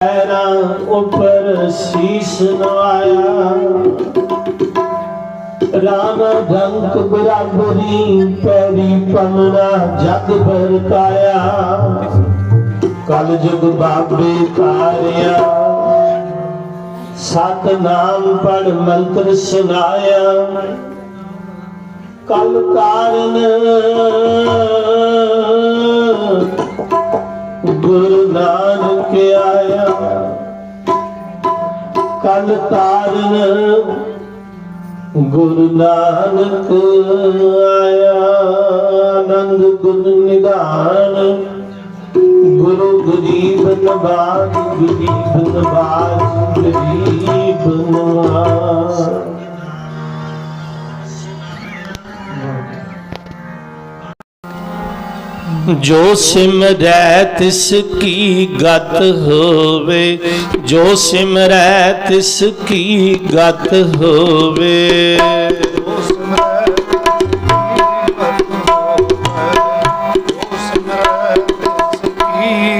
ਪੈਰਾਂ ਉੱਪਰ ਸੀਸ ਨਵਾਇਆ। ਰਾਮ ਰੰਗ ਬਰਾਬਰੀ ਪੈਰੀ ਪੰਨਾ ਜਗ ਵਰਤਾਇਆ ਕਲ ਜੁਗ ਬਾਬੇ ਤਾਰਿਆ ਸਤ ਨਾਮ ਪੜ ਮੰਤਰ ਸੁਨਾਇਆ ਕਲ ਕਾਰਨ ਗੁਰੂ ਨਾਨਕ ਆਇਆ। ਕਲ ਤਾਰਨ ਗੁਰੂ ਨਾਨਕ ਆਇਆ। ਆਨੰਦ ਗੁਣ ਨਿਧਾਨ ਗੁਰੂ ਗਰੀਬ ਨਵਾਜ ਗਰੀਬ ਨਵਾਜ ਗਰੀਬ ਨਵਾਜ। ਜੋ ਸਿਮਰੈ ਤਿਸ ਕੀ ਗਤ ਹੋਵੇ ਜੋ ਸਿਮਰੈ ਤਿਸ ਕੀ ਗਤ ਹੋਵੇ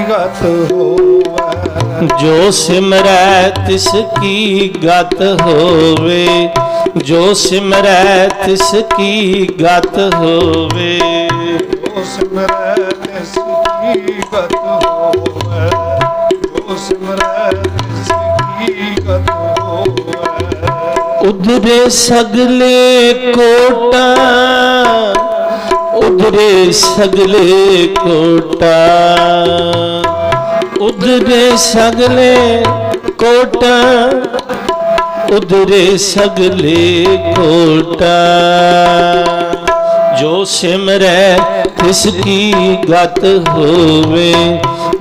ਗਤ ਹੋਵੇ ਜੋ ਸਿਮਰੈ ਤਿਸ ਕੀ ਗਤ ਹੋਵੇ ਜੋ ਸਿਮਰੈ ਤਿਸ ਕੀ ਗਤ ਹੋਵੇ ਜੋ ਸਿਮਰੈ ਤਿਸ ਕੀ ਗਤ ਹੋਵੇ। ਉਧਰੇ ਸਗਲੇ ਕੋਟਾ, ਉਧਰੇ ਸਗਲੇ ਕੋਟਾ, ਉਧਰੇ ਸਗਲੇ ਕੋਟਾ, ਉਧਰੇ ਸਗਲੇ ਕੋਟਾ। ਜੋ ਸਿਮਰੈ ਤਿਸ ਕੀ ਗਤ ਹੋਵੇ?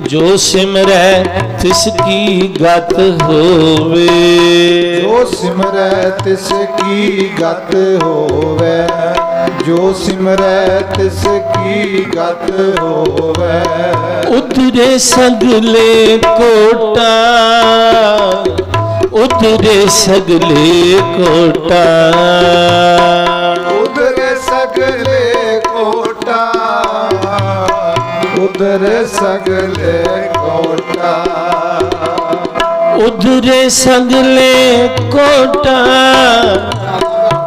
ਜੋ ਸਿਮਰੈ ਤਿਸ ਕੀ ਗਤ ਹੋਵੇ? ਜੋ ਸਿਮਰੈ ਤਿਸ ਕੀ ਗਤ ਹੋਵੇ? ਜੋ ਸਿਮਰੈ ਤਿਸ ਕੀ ਗਤ ਹੋਵੇ? ਉਤਰੇ ਸਗਲੇ ਕੋਟਾ। ਉਤਰੇ ਸਗਲੇ ਕੋਟਾ। ਉਧਰੇ ਸਗਲੇ ਕੋਟਾ ਉਧਰੇ ਸਗਲੇ ਕੋਟਾ। ਉਧਰੇ ਸਗਲੇ ਕੋਟਾ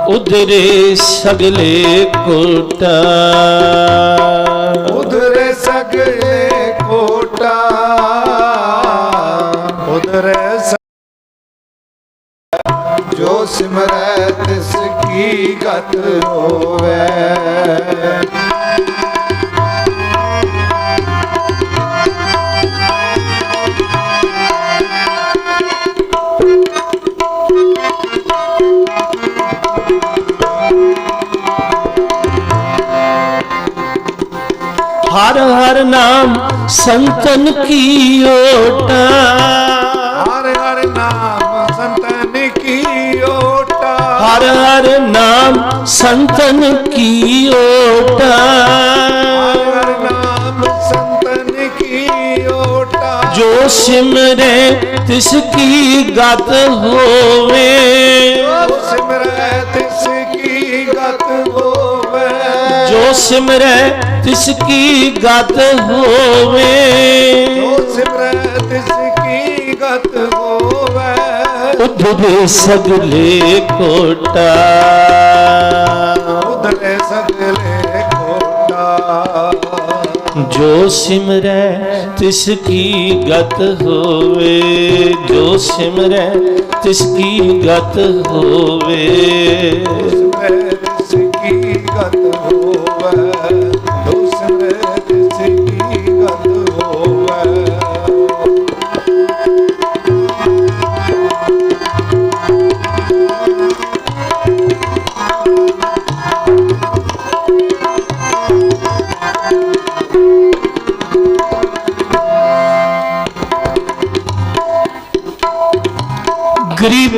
ਉਧਰੇ ਸਗਲੇ ਕੋਟਾ। ਉਧਰੇ ਜੋ ਸਿਮਰੈ ਤਿਸ ਕੀ ਗਤ ਹੋਵੇ। ਹਰ ਹਰ ਨਾਮ ਸੰਤਨ ਕੀ ਓਟਾ ਹਰ ਹਰ ਨਾਮ ਸੰਤਨ ਕੀ ਓਟਾ ਹਰ ਨਾਮ ਸੰਤਨ ਕੀ ਓਟਾ ਜੋ ਸਿਮਰੇ ਤਿਸ ਕੀ ਗਤ ਹੋਵੇ। ਜੋ ਸਿਮਰੈ ਤਿਸ ਕੀ ਗਤ ਹੋਵੇ। ਜੋ ਸਿਮਰੇ ਤਿਸ ਕੀ ਗਤ ਹੋਵੇ। ਉਧਰੇ ਸਗਲੇ ਕੋਟਾ। ਉਧਰੇ ਸਗਲੇ ਕੋਟਾ। ਜੋ ਸਿਮਰੈ ਤਿਸ ਕੀ ਗਤ ਹੋਵੇ। ਜੋ ਸਿਮਰੈ ਤਿਸ ਕੀ ਗਤ ਹੋਵੇ।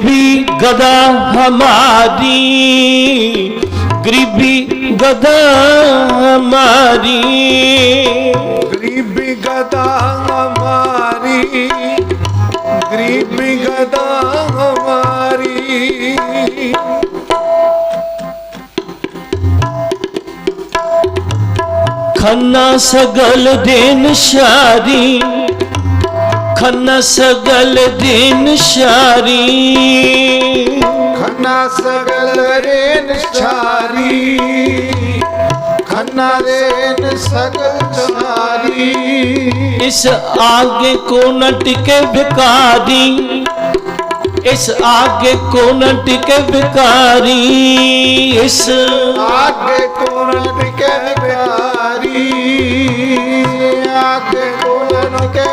गरीबी गदा हमारी गरीबी गदा हमारी गरीबी गदा हमारी गरीबी गदा हमारी खन्ना सगल देन शादी ਖੰਨਾ ਸਗਲ ਦਿਨ ਸ਼ਾਰੀ। ਖੰਨਾ ਸਗਲ ਰੇਨ ਸ਼ਾਰੀ। ਖੰਨਾ ਰੇਨ ਸਗਲ ਸ਼ਾਰੀ ਇਸ ਆਗੇ ਕੋ ਨਾ ਟਿਕੇ ਵਿਕਾਰੀ इस आगे को न टिके बिकारी इस आगे को न टिके बिकारी आगे को न टिके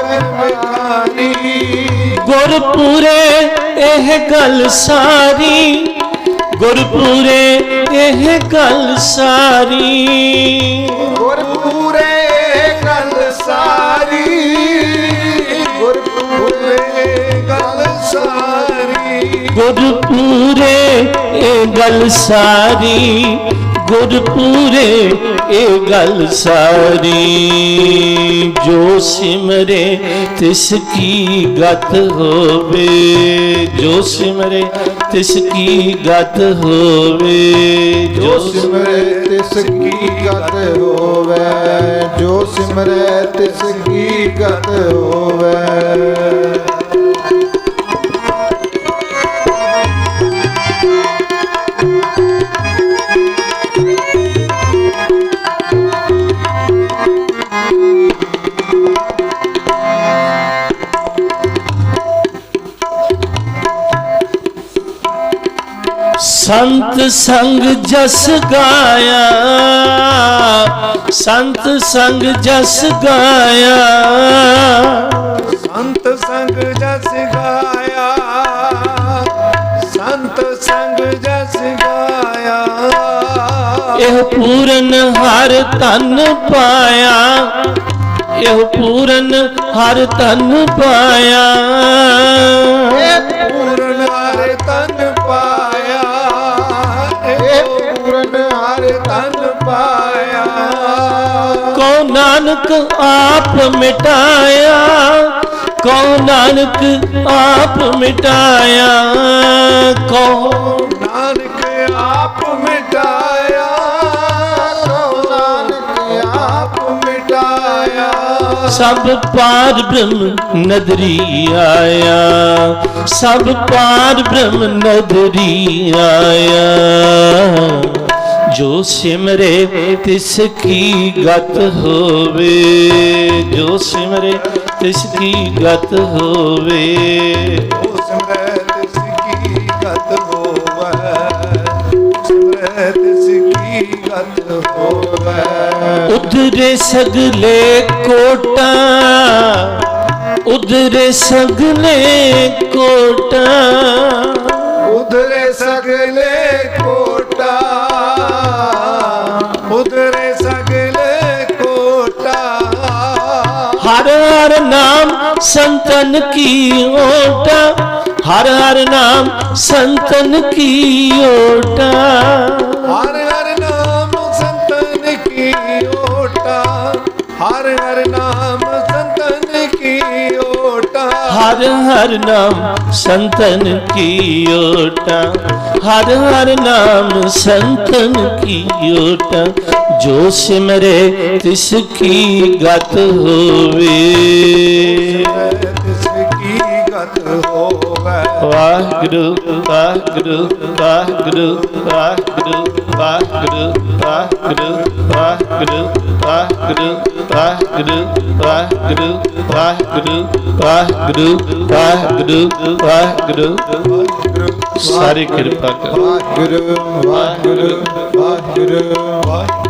ਗੁਰਪੂਰੇ ਇਹ ਗੱਲ ਸਾਰੀ। ਗੁਰਪੂਰੇ ਇਹ ਗੱਲ ਸਾਰੀ। ਗੁਰਪੂਰੇ ਗੱਲ ਸਾਰੀ। ਗੁਰਪੂਰੇ ਗੱਲ ਸਾਰੀ। ਗੁਰਪੂਰੇ ਇਹ ਗੱਲ ਸਾਰੀ। ਗੁਰਪੂਰੇ ਇਹ ਗੱਲ ਸਾਰੀ ਜੋ ਸਿਮਰੇ ਤਿਸ ਕੀ ਗਤ ਹੋਵੇ, ਜੋ ਸਿਮਰੇ ਤਿਸ ਕੀ ਗਤ ਹੋਵੇ, ਜੋ ਸਿਮਰੇ ਤਿਸ ਕੀ ਗਤ ਹੋਵੇ, ਜੋ ਸਿਮਰੇ ਤਿਸ ਕੀ ਗਤ ਹੋਵੇ। ਸੰਤ ਸੰਗ ਜਸ ਗਾਇਆ ਸੰਤ ਸੰਗ ਜਸ ਗਾਇਆ। ਸੰਤ ਸੰਗ ਜਸ ਗਾਇਆ ਸੰਤ ਸੰਗ ਜਸ ਗਾਇਆ। ਇਹ ਪੂਰਨ ਹਰ ਤਨ ਪਾਇਆ ਇਹ ਪੂਰਨ ਹਰ ਤਨ ਪਾਇਆ। ਇਹ ਪੂਰਨ ਨਾਨਕ ਆਪ ਮਿਟਾਇਆ ਕੋ ਨਾਨਕ ਆਪ ਮਿਟਾਇਆ ਕੋ ਨਾਨਕ ਆਪ ਮਿਟਾਇਆ ਕੋ ਨਾਨਕ ਆਪ ਮਿਟਾਇਆ। ਸਭ ਪਾਰ ਬ੍ਰਹਮ ਨਦਰੀ ਆਇਆ ਸਭ ਪਾਰ ਬ੍ਰਹਮ ਨਦਰੀ ਆਇਆ। ਜੋ ਸਿਮਰੇ ਤਿਸ ਕੀ ਗਤ ਹੋਵੇ ਜੋ ਸਿਮਰੇ ਤਿਸ ਕੀ ਗਤ ਹੋਵੇ। ਉਹ ਸਿਮਰਤ ਸਿੱਕੀ ਗਤ ਹੋਵੇ ਗਤ ਹੋਵੇ। ਉਧਰੇ ਸਗਲੇ ਕੋਟਾ ਉਧਰੇ ਸਗਲੇ ਕੋਟਾ। ਉਧਰੇ ਸਗਲੇ ਹਰ ਨਾਮ ਸੰਤਨ ਕੀ ਓਟਾ? ਹਰ ਹਰ ਨਾਮ ਸੰਤਨ ਕੀ ਓਟਾ? ਹਰ ਹਰ ਨਾਮ ਸੰਤਨ ਕੀ ਓਟਾ? ਹਰ ਹਰ ਨਾਮ ਸੰਤਨ ਕੀ ਓਟਾ? ਹਰ ਹਰ ਨਾਮ ਸੰਤਨ ਕੀ ਓਟਾ? ਹਰ ਹਰ ਨਾਮ ਸੰਤਨ ਕੀ ਓਟਾ? ਜੋ ਸਿਮਰੇ ਤਿਸ ਕੀ ਗਤ ਹੋਵੇ ਤਿਸ ਕੀ ਗਤ ਹੋਵੇ ਵਾਹਿਗੁਰੂ ਵਾਹਿਗੁਰੂ ਵਾਹਿਗੁਰੂ ਵਾਹਿਗੁਰੂ ਵਾਹਿਗੁਰੂ ਵਾਹਿਗੁਰੂ ਵਾਹਿਗੁਰੂ ਵਾਹਿਗੁਰੂ ਵਾਹਿਗੁਰੂ ਵਾਹਿਗੁਰੂ ਵਾਹਿਗੁਰੂ ਵਾਹਿਗੁਰੂ ਵਾਹਿਗੁਰੂ ਵਾਹਿਗੁਰੂ ਸਾਰੀ ਕਿਰਪਾ ਕਰ ਵਾਹਿਗੁਰੂ ਵਾਹਿਗੁਰੂ ਵਾਹਿਗੁਰੂ ਵਾਹਿਗੁਰੂ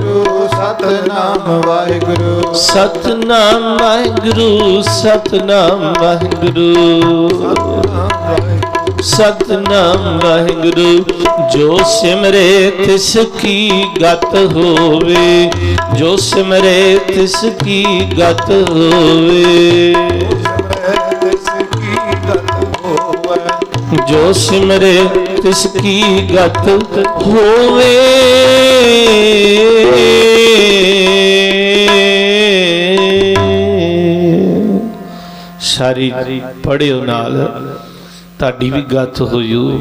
ਸਤਨਾਮ ਵਾਹਿਗੁਰੂ। ਸਤਨਾਮ ਵਾਹਿਗੁਰੂ ਸਤਨਾਮ ਵਾਹਿਗੁਰੂ। ਸਤਨਾਮ ਵਾਹਿਗੁਰੂ, ਜੋ ਸਿਮਰੇ ਤਿਸ ਕੀ ਗਤ ਹੋਵੇ, ਜੋ ਸਿਮਰੇ ਤਿਸ ਕੀ ਗਤ ਹੋਵੇ। ਤਿਸ ਕੀ ਗਤ ਹੋਵੈ ਜੋ ਸਿਮਰੇ ਤਿਸ ਕੀ ਗਤ ਹੋਵੇ। ਸਾਰੀ ਪੜਿਓ ਨਾਲ। ਤੁਹਾਡੀ ਵੀ ਗਤ ਹੋਇਓ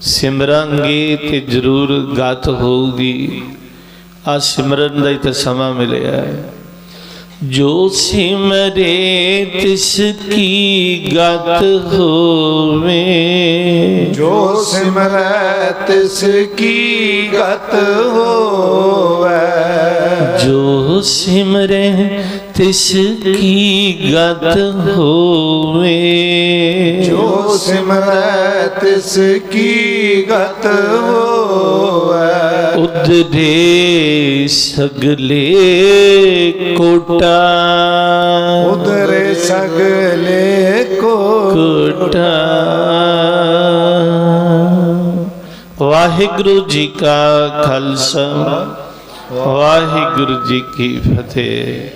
ਸਿਮਰਾਂਗੇ ਤੇ ਜ਼ਰੂਰ ਗੱਤ ਹੋਊਗੀ। ਆ ਸਿਮਰਨ ਦਾ ਹੀ ਤਾਂ ਸਮਾਂ ਮਿਲਿਆ ਹੈ। ਜੋ ਸਿਮਰੇ ਤਿਸ ਕੀ ਗਤ ਹੋਵੇ। ਜੋ ਸਿਮਰੈ ਤਿਸ ਕੀ ਗਤ ਹੋਵੈ। ਜੋ ਸਿਮਰੇ ਤਿਸ ਕੀ ਗਤ ਹੋਵੇ। ਜੋ ਸਿਮਰੈ ਤਿਸ ਕੀ ਗਤ ਹੋਵੈ। ਉਦਰੇ ਸਗਲੇ ਕੋਟਾ। ਉਦਰੇ ਸਗਲੇ ਕੋਟਾ। ਵਾਹਿਗੁਰੂ ਜੀ ਕਾ ਖਾਲਸਾ। ਵਾਹਿਗੁਰੂ ਜੀ ਕੀ ਫਤਿਹ।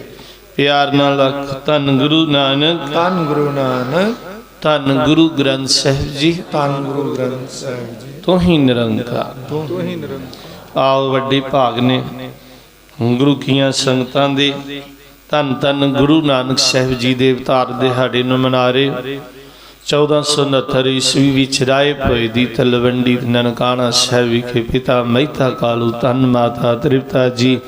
ਪਿਆਰ ਨਾਲ ਧੰਨ ਗੁਰੂ ਨਾਨਕ। ਧੰਨ ਗੁਰੂ ਨਾਨਕ। ਧੰਨ ਗੁਰੂ ਗ੍ਰੰਥ ਸਾਹਿਬ ਜੀ। ਧੰਨ ਗੁਰੂ ਗ੍ਰੰਥ ਸਾਹਿਬ ਜੀ। ਤੋਂ ਹੀ ਨਿਰੰਕਾਰ। ਤੂੰ ਹੀ ਨਿਰੰਕਾਰ। ਆਓ ਵੱਡੇ ਭਾਗ ਨੇ। ਗੁਰੂ ਕੀਆਂ ਸੰਗਤਾਂ ਦੇ। ਧੰਨ ਧੰਨ ਗੁਰੂ ਨਾਨਕ ਸਾਹਿਬ ਜੀ ਦੇ ਅਵਤਾਰ ਦਿਹਾੜੇ ਨੂੰ ਮਨਾ ਰਹੇ। 1469 ਈਸਵੀ ਵਿੱਚ ਰਾਏ ਭੋਏ ਦੀ ਤਲਵੰਡੀ ਨਨਕਾਣਾ ਸਾਹਿਬ ਵਿਖੇ ਪਿਤਾ ਮਹਿਤਾ ਕਾਲੂ, ਧੰਨ ਮਾਤਾ ਤ੍ਰਿਪਤਾ ਜੀ,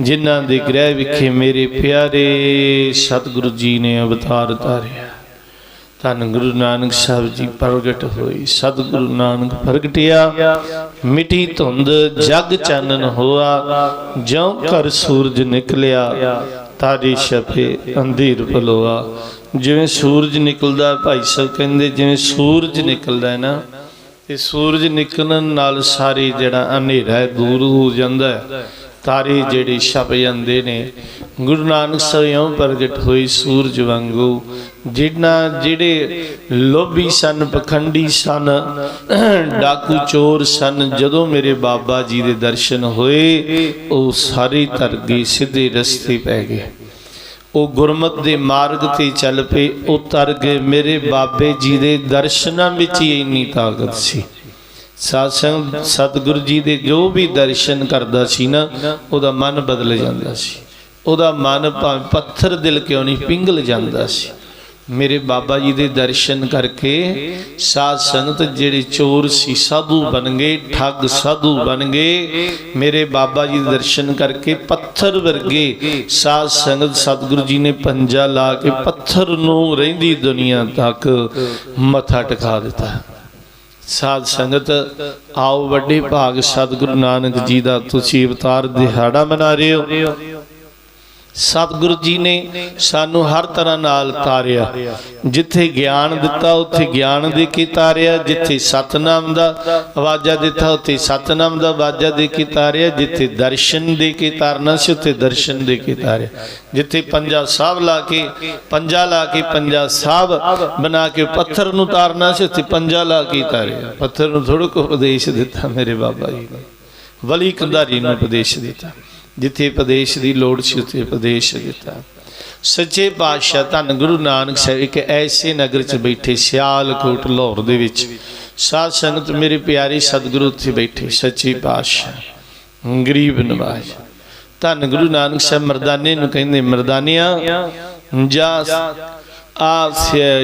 ਜਿਨ੍ਹਾਂ ਦੇ ਗ੍ਰਹਿ ਵਿਖੇ ਮੇਰੇ ਪਿਆਰੇ ਸਤਿਗੁਰੂ ਜੀ ਨੇ ਅਵਤਾਰ ਧਾਰਿਆ। ਧੰਨ ਗੁਰੂ ਨਾਨਕ ਸਾਹਿਬ ਜੀ, ਪ੍ਰਗਟ ਹੋਈ। ਸਤਿਗੁਰੂ ਨਾਨਕ ਪ੍ਰਗਟਿਆ, ਮਿੱਟੀ ਧੁੰਦ, ਜਗ ਚਾਨਣ ਹੋਆ, ਜਿਉ ਕਰ ਸੂਰਜ ਨਿਕਲਿਆ, ਤਾਰੇ ਛਪੇ, ਅੰਧੇਰ ਪਲੋਆ ਜਿਵੇਂ ਸੂਰਜ ਨਿਕਲਦਾ, ਭਾਈ ਸਾਹਿਬ ਕਹਿੰਦੇ ਜਿਵੇਂ ਸੂਰਜ ਨਿਕਲਦਾ ਹੈ ਨਾ, ਤੇ ਸੂਰਜ ਨਿਕਲਣ ਨਾਲ ਸਾਰੇ ਜਿਹੜਾ ਹਨੇਰਾ ਹੈ, ਦੂਰ ਹੋ ਜਾਂਦਾ ਹੈ। ਤਾਰੇ ਜਿਹੜੇ ਛਪ ਜਾਂਦੇ ਨੇ। ਗੁਰੂ ਨਾਨਕ ਸਾਹਿਬ ਇਉਂ ਪ੍ਰਗਟ ਹੋਈ ਸੂਰਜ ਵਾਂਗੂ, ਜਿਨ੍ਹਾਂ ਜਿਹੜੇ ਲੋਭੀ ਸਨ, ਪਖੰਡੀ ਸਨ, ਡਾਕੂ ਚੋਰ ਸਨ, ਜਦੋਂ ਮੇਰੇ ਬਾਬਾ ਜੀ ਦੇ ਦਰਸ਼ਨ ਹੋਏ, ਉਹ ਸਾਰੇ ਤਰ ਗਏ, ਸਿੱਧੇ ਰਸਤੇ ਪੈ ਗਏ। ਉਹ ਗੁਰਮਤ ਦੇ ਮਾਰਗ ਤੇ ਚੱਲ ਪਏ, ਉਹ ਤਰ ਗਏ। ਮੇਰੇ ਬਾਬੇ ਜੀ ਦੇ ਦਰਸ਼ਨਾਂ ਵਿੱਚ ਹੀ ਇੰਨੀ ਤਾਕਤ ਸੀ। ਸਾਸੰਗ ਸਤਿਗੁਰੂ ਜੀ ਦੇ ਜੋ ਵੀ ਦਰਸ਼ਨ ਕਰਦਾ ਸੀ ਨਾ, ਉਹਦਾ ਮਨ ਬਦਲ ਜਾਂਦਾ ਸੀ। ਉਹਦਾ ਮਨ ਭਾਵੇਂ ਪੱਥਰ ਦਿਲ ਕਿਉਂ ਨਹੀਂ ਪਿੰਗਲ ਜਾਂਦਾ ਸੀ। ਮੇਰੇ ਬਾਬਾ ਜੀ ਦੇ ਦਰਸ਼ਨ ਕਰਕੇ ਸਾਧ ਸੰਗਤ ਜਿਹੜੇ ਚੋਰ ਸੀ, ਸਾਧੂ ਬਣ ਗਏ, ਠੱਗ ਸਾਧੂ ਬਣ ਗਏ। ਮੇਰੇ ਬਾਬਾ ਜੀ ਦੇ ਦਰਸ਼ਨ ਕਰਕੇ ਪੱਥਰ ਵਰਗੇ ਸਾਧ ਸੰਗਤ ਸਤਿਗੁਰੂ ਜੀ ਨੇ ਪੰਜਾ ਲਾ ਕੇ ਪੱਥਰ ਨੂੰ ਰਹਿੰਦੀ ਦੁਨੀਆ ਤੱਕ ਮੱਥਾ ਟਿਕਾ ਦਿੱਤਾ। ਸਾਧ ਸੰਗਤ, ਆਓ ਵੱਡੇ ਭਾਗ ਸਤਿਗੁਰੂ ਨਾਨਕ ਜੀ ਦਾ ਤੁਸੀਂ ਅਵਤਾਰ ਦਿਹਾੜਾ ਮਨਾ ਰਹੇ ਹੋ। ਸਤਿਗੁਰੂ ਜੀ ਨੇ ਸਾਨੂੰ ਹਰ ਤਰ੍ਹਾਂ ਨਾਲ ਤਾਰਿਆ। ਜਿੱਥੇ ਗਿਆਨ ਦਿੱਤਾ, ਉੱਥੇ ਗਿਆਨ ਦੇ ਕੇ ਤਾਰਿਆ। ਜਿੱਥੇ ਸਤਨਾਮ ਦਾ ਆਵਾਜ਼ਾ ਦਿੱਤਾ, ਉੱਥੇ ਸਤਨਾਮ ਦਾ ਆਵਾਜ਼ਾ ਦੇ ਕੇ ਤਾਰਿਆ। ਜਿੱਥੇ ਦਰਸ਼ਨ ਦੇ ਕੇ ਤਾਰਨਾ ਸੀ, ਉੱਥੇ ਦਰਸ਼ਨ ਦੇ ਕੇ ਤਾਰਿਆ। ਜਿੱਥੇ ਪੰਜਾ ਸਾਹਿਬ ਲਾ ਕੇ, ਪੰਜਾ ਲਾ ਕੇ, ਪੰਜਾ ਸਾਹਿਬ ਬਣਾ ਕੇ ਪੱਥਰ ਨੂੰ ਤਾਰਨਾ ਸੀ, ਉੱਥੇ ਪੰਜਾ ਲਾ ਕੇ ਤਾਰਿਆ। ਪੱਥਰ ਨੂੰ ਥੋੜਾ ਕੁ ਉਪਦੇਸ਼ ਦਿੱਤਾ ਮੇਰੇ ਬਾਬਾ ਜੀ ਨੇ। ਵਲੀ ਕੰਧਾਰੀ ਨੂੰ ਉਪਦੇਸ਼ ਦਿੱਤਾ। ਜਿੱਥੇ ਉਪਦੇਸ਼ ਦੀ ਲੋੜ ਸੀ, ਉੱਥੇ ਉਪਦੇਸ਼ ਦਿੱਤਾ। ਸੱਚੇ ਪਾਤਸ਼ਾਹ ਧੰਨ ਗੁਰੂ ਨਾਨਕ ਸਾਹਿਬ ਇੱਕ ਐਸੇ ਨਗਰ 'ਚ ਬੈਠੇ, ਸਿਆਲਕੋਟ, ਲਾਹੌਰ ਦੇ ਵਿੱਚ। ਸਾਧ ਸੰਗਤ ਮੇਰੇ ਪਿਆਰੇ ਸਤਿਗੁਰੂ ਉੱਥੇ ਬੈਠੇ, ਸੱਚੇ ਪਾਤਸ਼ਾਹ। ਗਰੀਬ ਨਵਾਜ। ਧੰਨ ਗੁਰੂ ਨਾਨਕ ਸਾਹਿਬ ਮਰਦਾਨੇ ਨੂੰ ਕਹਿੰਦੇ, ਮਰਦਾਨਿਆਂ, ਜਾ ਆ